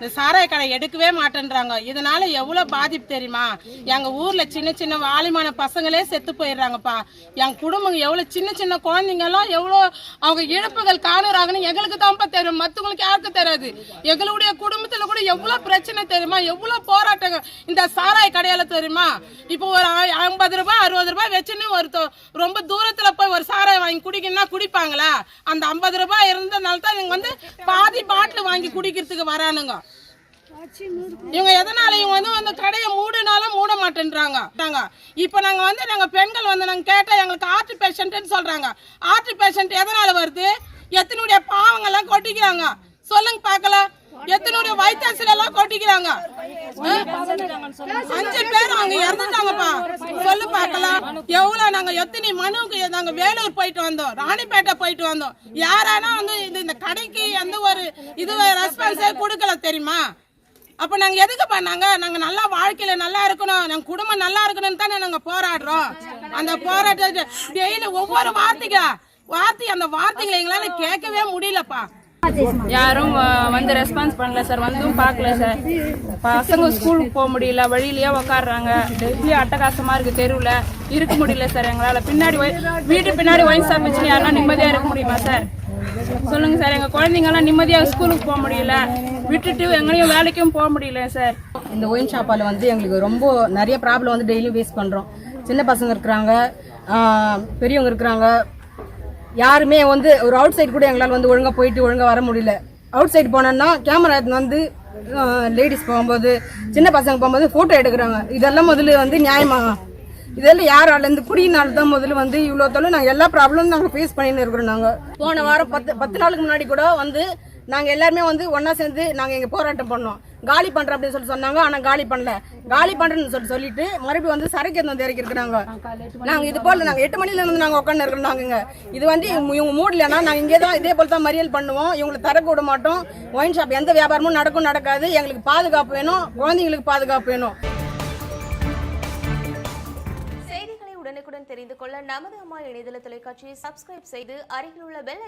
இந்த சாராய கடை எடுக்கவே மாட்டேன்றாங்க. இதனால எவ்வளவு பாதிப்பு தெரியுமா? எங்க ஊர்ல சின்ன சின்ன வாலிமான பசங்களே செத்து போயிடுறாங்கப்பா. என் குடும்பம் எவ்வளவு சின்ன சின்ன குழந்தைங்க எல்லாம் எவ்வளவு அவங்க இழப்புகள் காணுறாங்கன்னு எங்களுக்கு தான்ப்பா தெரியும். மத்தவங்களுக்கு யாருக்கும் தெரியாது. எங்களுடைய குடும்பத்துல கூட எவ்வளவு பிரச்சனை தெரியுமா? எவ்வளவு போராட்டங்கள் இந்த சாராய கடையால தெரியுமா? இப்போ ஒரு ஐம்பது ரூபாய் அறுபது ரூபாய் வச்சுன்னு ஒரு ரொம்ப தூரத்துல போய் ஒரு சாரை வாங்கி குடிக்கணும்னா குடிப்பாங்களா? அந்த ஐம்பது ரூபாய் இருந்ததுனால தான் இவங்க வந்து பாதி பாட்டில் வாங்கி குடிக்கிறதுக்கு வரானுங்க. இவங்க எதனால? இவங்க வந்து அந்த கடையை மூடுனாலும் மூட மாட்டேன்றாங்க. இப்ப நாங்க வந்து நாங்க பெண்கள் வந்து நாங்க கேட்டா எங்களுக்கு ஆர்ட் பேஷண்ட்னு சொல்றாங்க. ஆர்ட் பேஷண்ட் எதனால வருது? எத்தனுடைய பாவங்கள்லாம் கொட்டிக்கிறாங்க. சொல்லுங்க பார்க்கலாம். எத்தனுடைய வைத்தாசில எல்லாம் கொட்டிக்கிறாங்க. அஞ்சு பேர் அவங்க இறந்துட்டாங்கப்பா. சொல்லு பார்க்கலாம். எவ்வளவு நாங்க எத்தனை மனுவுக்கு நாங்க வேலூர் போயிட்டு வந்தோம். ராணிப்பேட்டை போயிட்டு வந்தோம். யாரானா வந்து இந்த கடைக்கு எந்த ஒரு இது ரெஸ்பான்ஸே கொடுக்கல தெரியுமா? அப்ப நாங்க எதுக்கு பண்ணாங்க நாங்க நல்லா வாழ்க்கையில நல்லா இருக்கணும். நாங்க குடும்பம் நல்லா இருக்கணும்னு தானே நாங்க போராடுறோம். அந்த போராட்டத்தை டெய்லி ஒவ்வொரு வார்த்தைக்கு வார்த்தை அந்த வார்த்தைகளை எங்களால கேட்கவே முடியலப்பா. யாரும் வந்து ரெஸ்பான்ஸ் பண்ணல சார் வந்தும் பார்க்கல சார் பசங்க ஸ்கூலுக்கு போக முடியல. வழியிலேயே உக்காடுறாங்க டெய்லி அட்டகாசமாக இருக்குது தெருவில். இருக்க முடியல சார் எங்களால். பின்னாடி ஒய்- வீட்டு பின்னாடி ஒயின் ஷாப் வச்சு யாருன்னா நிம்மதியாக இருக்க முடியுமா சார் சொல்லுங்க சார் எங்கள் குழந்தைங்கலாம் நிம்மதியாக ஸ்கூலுக்கு போக முடியல. விட்டுட்டு எங்கேயும் வேலைக்கும் போக முடியல சார் இந்த ஒயின் ஷாப்பால் வந்து எங்களுக்கு ரொம்ப நிறைய ப்ராப்ளம் வந்து டெய்லியும் ஃபேஸ் பண்ணுறோம் சின்ன பசங்க இருக்கிறாங்க பெரியவங்க இருக்கிறாங்க யாருமே வந்து ஒரு அவுட் சைடு கூட எங்களால் வந்து ஒழுங்காக போயிட்டு ஒழுங்காக வர முடியல. அவுட் சைடு போனோம்னா கேமரா வந்து லேடிஸ் போகும்போது சின்ன பசங்க போகும்போது ஃபோட்டோ எடுக்கிறாங்க. இதெல்லாம் முதல்ல வந்து நியாயமாக இதெல்லாம் யாரால இந்த குடியினால தான் முதல்ல வந்து இவ்வளோ தொழில் நாங்கள் எல்லா ப்ராப்ளமும் நாங்கள் ஃபேஸ் பண்ணின்னு இருக்கிறோம் நாங்கள் போன வாரம் பத்து பத்து நாளுக்கு முன்னாடி கூட வந்து நாங்கள் எல்லாருமே வந்து ஒன்றா சேர்ந்து நாங்கள் இங்கே போராட்டம் பண்ணோம். காலி பண்ணுறோம் அப்படின்னு சொல்லி சொன்னாங்க ஆனால் காலி பண்ணல. காலி பண்ணுறேன்னு சொல்லி சொல்லிட்டு மறுபடியும் வந்து சரக்கு வந்து இறக்கி இருக்கிறாங்க. நாங்கள் இது போல் நாங்கள் எட்டு மணில இருந்து நாங்கள் உட்காந்து இருக்கிறோம் நாங்கள் இங்க. இது வந்து இவங்க மூடலைன்னா நாங்கள் இங்கே தான் இதே போல் தான் மறியல் பண்ணுவோம். இவங்களை திறக்க விட மாட்டோம். ஒயின் ஷாப் எந்த வியாபாரமும் நடக்கும் நடக்காது. எங்களுக்கு பாதுகாப்பு வேணும். குழந்தைங்களுக்கு பாதுகாப்பு வேணும். செய்திகளை உடனுக்குடன் தெரிந்து கொள்ள நமது அம்மா இணையதள தொலைக்காட்சியை சப்ஸ்கிரைப் செய்து அருகில் உள்ள பெல்